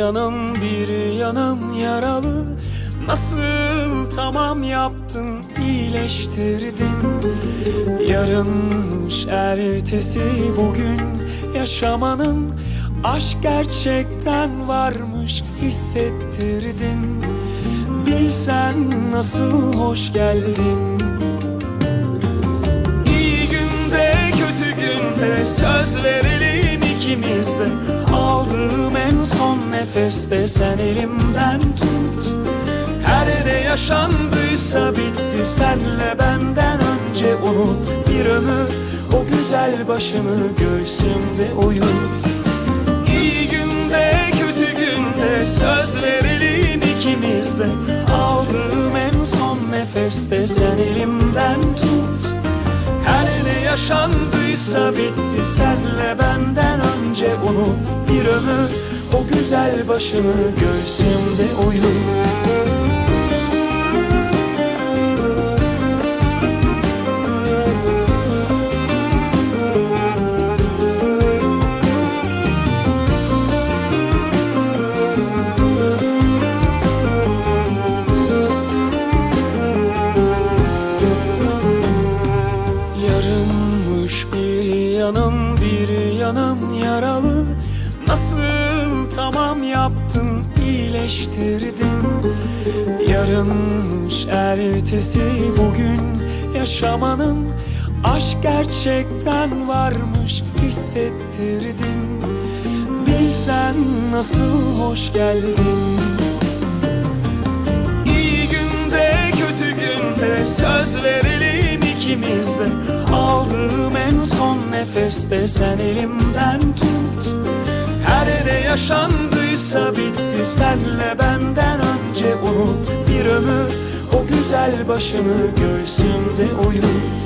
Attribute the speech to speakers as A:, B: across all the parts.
A: yanım bir yanım yaralı. Nasıl tamam yaptın iyileştirdin? Yarınmış ertesi bugün yaşamanın Aşk gerçekten varmış hissettirdin. Bilsen nasıl hoş geldin son nefeste sen elimden tut. Her ne yaşandıysa bitti senle benden önce unut. Bir ömür o güzel başını göğsümde uyut. İyi günde kötü günde söz verelim ikimiz de. Aldığım en son nefeste sen elimden tut. Her ne yaşandıysa bitti senle benden önce unut. Bir ömür o güzel başını göğsümde uyut yaptın iyileştirdin. Yarınmış ertesi bugün yaşamanın Aşk gerçekten varmış hissettirdin. Bilsen nasıl hoş geldin. İyi günde kötü günde söz verelim ikimiz de. Aldığım en son nefeste sen elimden tut Her ne yaşandıysa bitti. Senle benden önce unut Bir ömür. O güzel başını göğsümde uyut.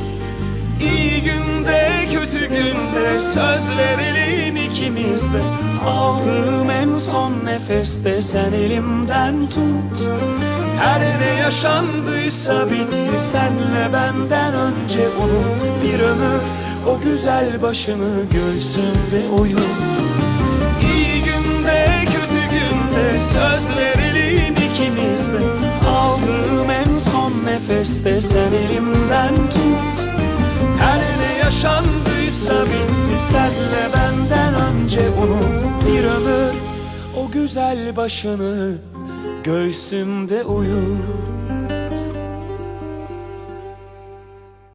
A: İyi günde kötü günde söz verelim ikimiz de. Aldığım en son nefeste sen elimden tut. Her ne yaşandıysa bitti. Senle benden önce unut Bir ömür. O güzel başını göğsümde uyut nefeste sen elimden tut. Her ne yaşandıysa bitti senle benden önce unut Bir ömür. O güzel başını göğsümde uyut